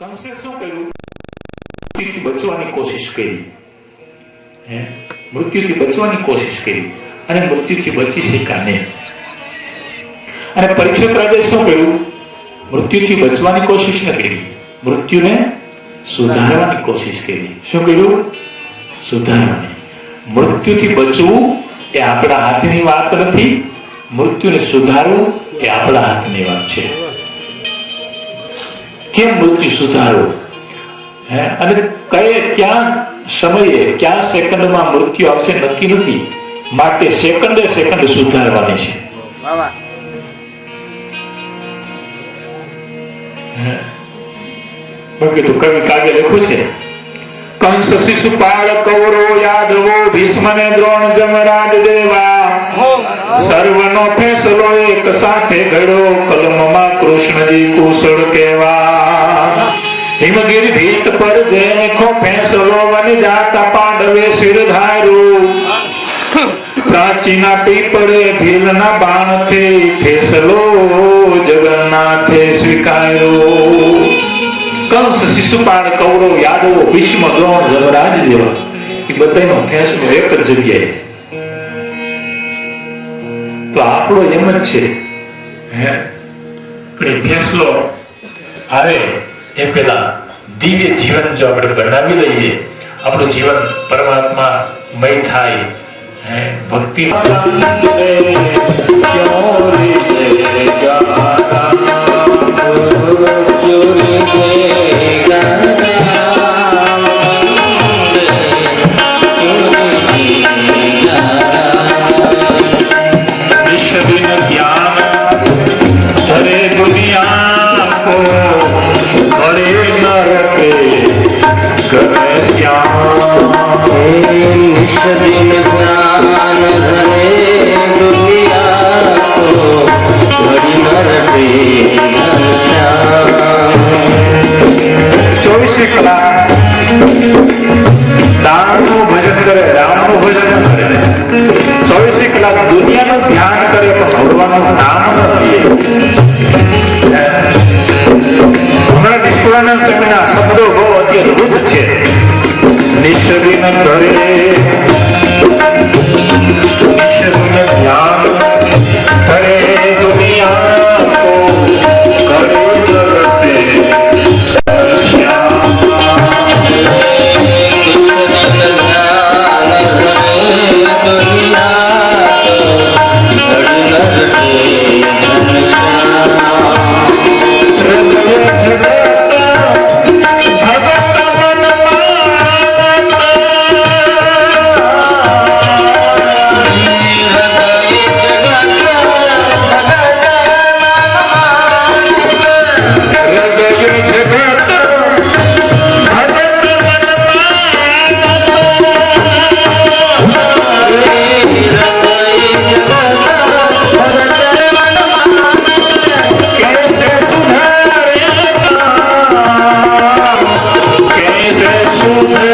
કંસે શું કર્યું. મૃત્યુથી બચવાની કોશિશ કરી. મૃત્યુથી બચવાની કોશિશ કરી. અને મૃત્યુથી બચી શક્યા નહીં. અને પરીક્ષિત રાજે શું કર્યું? મૃત્યુથી બચવાની કોશિશ ન કરી. મૃત્યુને સુધારવાની કોશિશ કરી. શું કર્યું? સુધારવાની. મૃત્યુથી બચવું એ આપણા હાથની વાત નથી. મૃત્યુને સુધારવું એ આપણા હાથની વાત છે. કેમ મૃત્યુ સુધારવું હે? અને કયે ક્યાં સમયે ક્યાં સેકન્ડમાં મૃત્યુ આવશે નક્કી નથી. માટે સેકન્ડે સેકન્ડ સુધારવાની છે. બાકી તો કવિ કાવ્ય લખ્યું છે. કંસ શિશુપાળ કૌરવો યાદવો ભીષ્મ ને દ્રોણ જમરાજ દેવા સર્વનો ફેસલો એક સાથે ઘડ્યો કલમમાં કૃષ્ણજી કુશળ કેવા હિમગીર ભીત પર જેને ખો ફેસલો વની જાતા પાંડવે શિર ધાર્યું પ્રાચીના પીપળે ભીલના બાણથી ફેસલો જગન્નાથે સ્વીકાર્યો કંસ શિશુપાળ કૌરવ યાદવો ભીષ્મ દ્રોણ જમરાજ જેવા. એ બધાનો ફેસલો એક જ જગ્યાએ. તો આપણો એમ જ છે. હે? પણ એ ફેસલો આવે એ પેલા દિવ્ય જીવન જો આપણે બનાવી લઈએ આપણું જીવન પરમાત્મા મય થાય. હે? ભક્તિ. ચોવીસે કલાક દાનનું ભજન કરે રામનું ભજન કરે ચોવીસે કલાક દુનિયાનું ધ્યાન કરે પણ ભગવાનનું નામ ન લે હમણાં નિષ્કુળાનંદ સ્વામીના શબ્દો બહુ અતિ અદભુત છે નિશ્ચિન કરે Chegando a Amen.